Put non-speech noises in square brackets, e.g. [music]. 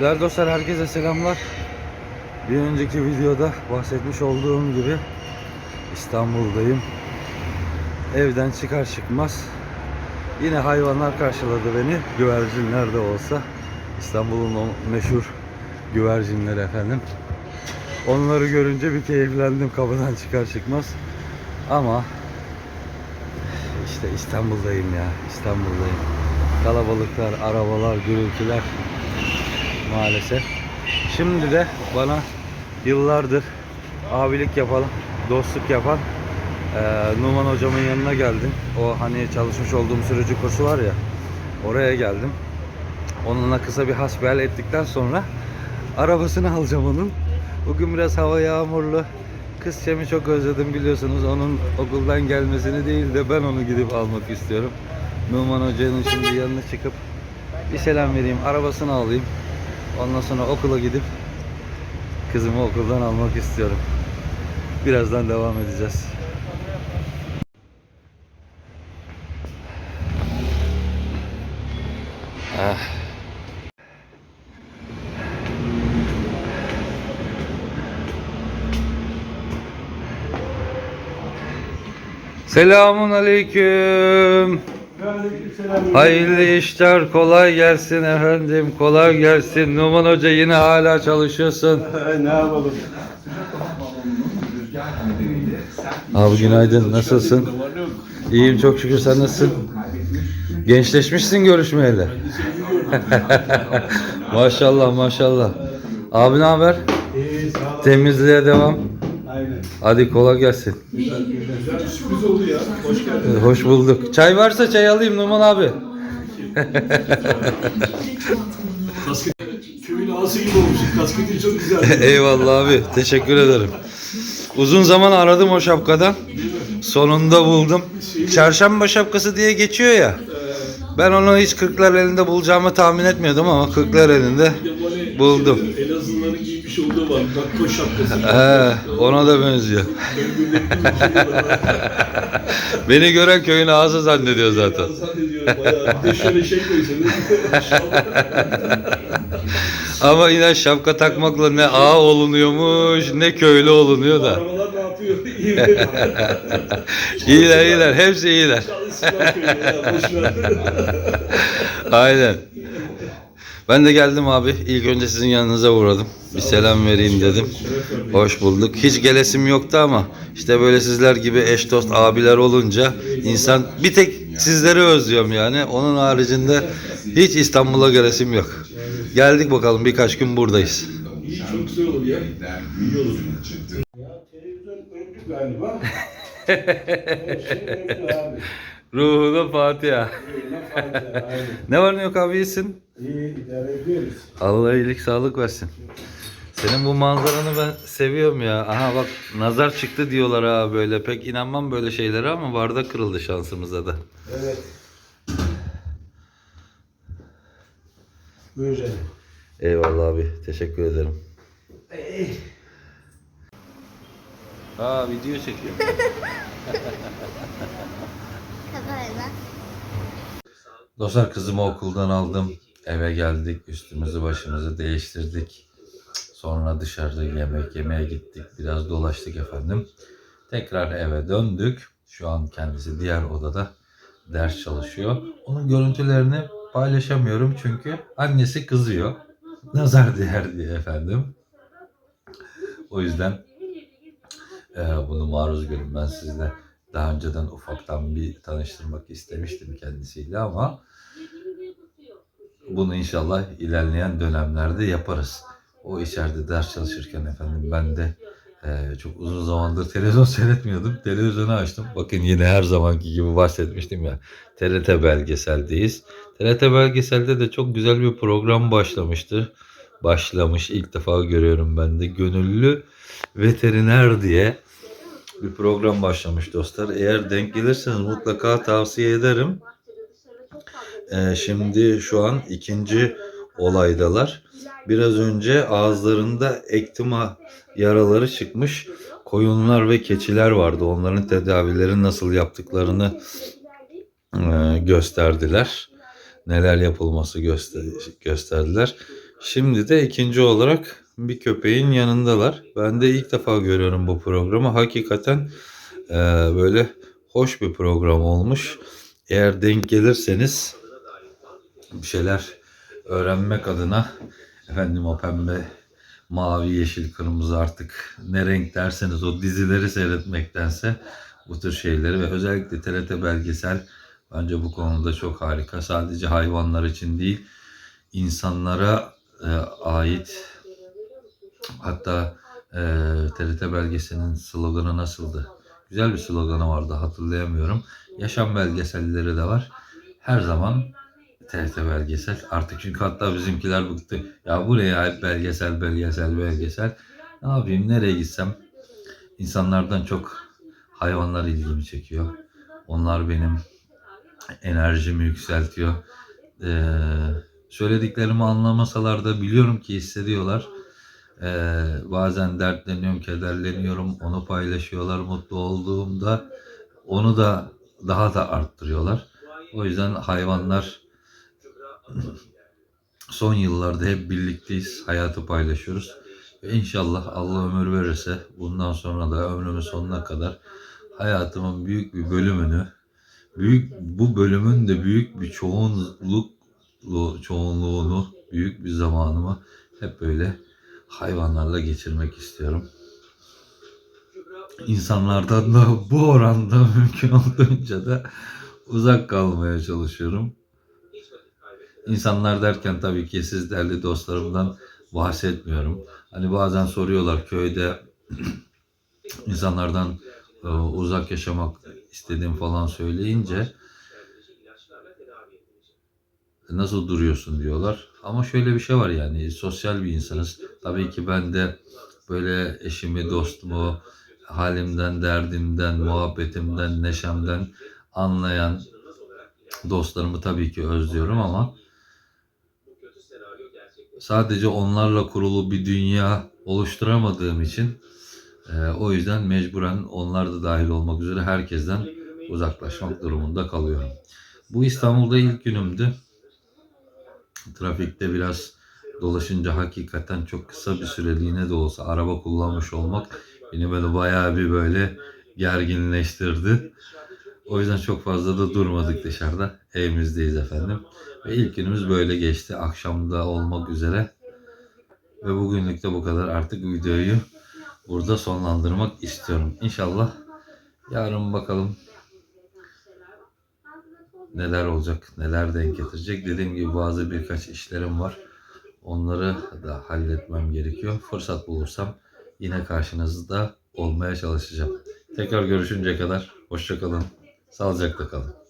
Değerli dostlar herkese selamlar. Bir önceki videoda bahsetmiş olduğum gibi İstanbul'dayım. Evden çıkar çıkmaz yine hayvanlar karşıladı beni. Güvercinler de olsa. İstanbul'un meşhur güvercinleri efendim. Onları görünce bir keyiflendim kapıdan çıkar çıkmaz. Ama işte İstanbul'dayım ya. İstanbul'dayım. Kalabalıklar, arabalar, gürültüler maalesef. Şimdi de bana yıllardır abilik yapan, dostluk yapan eee Numan hocamın yanına geldim. O hani çalışmış olduğum sürücü kursu var ya. Oraya geldim. Onunla kısa bir hasbihal ettikten sonra arabasını alacağım onun. Bugün biraz hava yağmurlu. Kız Cem'i çok özledim biliyorsunuz. Onun okuldan gelmesini değil de ben onu gidip almak istiyorum. Numan Hoca'nın şimdi yanına çıkıp bir selam vereyim, arabasını alayım. Ondan sonra okula gidip kızımı okuldan almak istiyorum. Birazdan devam edeceğiz. Ah. Selamun aleyküm. Hayırlı işler kolay gelsin efendim kolay gelsin. Numan Hoca yine hala çalışıyorsun. Ne yapalım? Abi günaydın. Nasılsın? İyiyim çok şükür. Sen nasılsın? Gençleşmişsin görüşmeyeli. [laughs] Maşallah maşallah. Abi ne haber. Temizliğe devam. Hadi kolay gelsin Güzel, güzel bir sürpriz oldu ya. Hoş geldin. Hoş bulduk çay varsa çay alayım Numan abi Kasket köyün ağası gibi olmuş. Kasketin çok güzel. [laughs] Eyvallah abi. Teşekkür ederim. Uzun zaman aradım o şapkadan. Sonunda buldum. Çarşamba şapkası diye geçiyor ya. Ben onu hiç kırklar elinde bulacağımı tahmin etmiyordum ama kırklar elinde buldum. Elazığlıların giymiş olduğu var. Dakko şapkası. He, ona da benziyor. [laughs] Beni gören köyün ağzı zannediyor zaten. Zannediyorum bayağı. Bir de şöyle şey koysanız. [laughs] Ama yine şapka takmakla ne ağa olunuyormuş ne köylü olunuyor da. Arabalar ne yapıyor? İyiler [laughs] iyiler hepsi iyiler. Aynen. Ben de geldim abi. İlk önce sizin yanınıza uğradım. Bir selam vereyim dedim. Hoş bulduk. Hiç gelesim yoktu ama işte böyle sizler gibi eş dost abiler olunca insan bir tek sizleri özlüyorum yani. Onun haricinde hiç İstanbul'a gelesim yok. Geldik bakalım birkaç gün buradayız. İyi çok güzel olur ya. İyi olur. Ya televizyon öldü galiba. [laughs] Her şey öldü abi. Ruhuna Fatiha. [laughs] Ne var ne yok abi iyisin? İyi idare ediyoruz. Allah iyilik sağlık versin. Senin bu manzaranı ben seviyorum ya. Aha bak nazar çıktı diyorlar ha böyle. Pek inanmam böyle şeylere ama bardak kırıldı şansımıza da. Evet. Buyur canım. Eyvallah abi. Teşekkür ederim. Aa video çekiyorum. [laughs] Kamerayla. Dostlar kızımı okuldan aldım. Eve geldik. Üstümüzü başımızı değiştirdik. Sonra dışarıda yemek yemeye gittik. Biraz dolaştık efendim. Tekrar eve döndük. Şu an kendisi diğer odada ders çalışıyor. Onun görüntülerini paylaşamıyorum çünkü annesi kızıyor. Nazar değer diye efendim. O yüzden e, bunu maruz görün. Ben sizle daha önceden ufaktan bir tanıştırmak istemiştim kendisiyle ama bunu inşallah ilerleyen dönemlerde yaparız. O içeride ders çalışırken efendim ben de e, çok uzun zamandır televizyon [laughs] seyretmiyordum. Televizyonu açtım. Bakın yine her zamanki gibi bahsetmiştim ya. TRT belgeseldeyiz. TRT belgeselde de çok güzel bir program başlamıştır. Başlamış ilk defa görüyorum ben de. Gönüllü veteriner diye bir program başlamış dostlar. Eğer denk gelirseniz mutlaka tavsiye ederim. Ee, şimdi şu an ikinci olaydalar. Biraz önce ağızlarında ektima yaraları çıkmış koyunlar ve keçiler vardı. Onların tedavileri nasıl yaptıklarını e, gösterdiler. Neler yapılması göster gösterdiler. Şimdi de ikinci olarak bir köpeğin yanındalar. Ben de ilk defa görüyorum bu programı. Hakikaten e, böyle hoş bir program olmuş. Eğer denk gelirseniz bir şeyler öğrenmek adına efendim o pembe, mavi, yeşil, kırmızı artık ne renk derseniz o dizileri seyretmektense bu tür şeyleri ve özellikle TRT belgesel bence bu konuda çok harika. Sadece hayvanlar için değil insanlara e, ait hatta e, TRT belgeselinin sloganı nasıldı? Güzel bir sloganı vardı hatırlayamıyorum. Yaşam belgeselleri de var. Her zaman TRT belgesel. Artık çünkü hatta bizimkiler bıktı. Ya bu ne ya hep belgesel belgesel belgesel. Ne yapayım nereye gitsem insanlardan çok hayvanlar ilgimi çekiyor. Onlar benim enerjimi yükseltiyor. Ee, söylediklerimi anlamasalar da biliyorum ki hissediyorlar. Ee, bazen dertleniyorum, kederleniyorum. Onu paylaşıyorlar mutlu olduğumda. Onu da daha da arttırıyorlar. O yüzden hayvanlar son yıllarda hep birlikteyiz. Hayatı paylaşıyoruz. Ve inşallah Allah ömür verirse bundan sonra da ömrümün sonuna kadar hayatımın büyük bir bölümünü büyük bu bölümün de büyük bir çoğunluk çoğunluğunu büyük bir zamanımı hep böyle hayvanlarla geçirmek istiyorum. İnsanlardan da bu oranda [laughs] mümkün olduğunca da uzak kalmaya çalışıyorum. İnsanlar derken tabii ki siz değerli dostlarımdan bahsetmiyorum. Hani bazen soruyorlar köyde [clears throat] insanlardan e, uzak yaşamak istedim falan söyleyince nasıl duruyorsun diyorlar. Ama şöyle bir şey var yani sosyal bir insanız. Tabii ki ben de böyle eşimi, dostumu, halimden, derdimden, muhabbetimden, neşemden anlayan dostlarımı tabii ki özlüyorum ama sadece onlarla kurulu bir dünya oluşturamadığım için e, o yüzden mecburen onlar da dahil olmak üzere herkesten uzaklaşmak durumunda kalıyorum. Bu İstanbul'da ilk günümdü. Trafikte biraz dolaşınca hakikaten çok kısa bir süreliğine de olsa araba kullanmış olmak beni böyle bayağı bir böyle gerginleştirdi. O yüzden çok fazla da durmadık dışarıda. Evimizdeyiz efendim. Ve ilk günümüz böyle geçti. Akşamda olmak üzere. Ve bugünlük de bu kadar. Artık videoyu burada sonlandırmak istiyorum. İnşallah yarın bakalım neler olacak, neler denk getirecek. Dediğim gibi bazı birkaç işlerim var. Onları da halletmem gerekiyor. Fırsat bulursam yine karşınızda olmaya çalışacağım. Tekrar görüşünceye kadar hoşçakalın. Sağlıcakla kalın.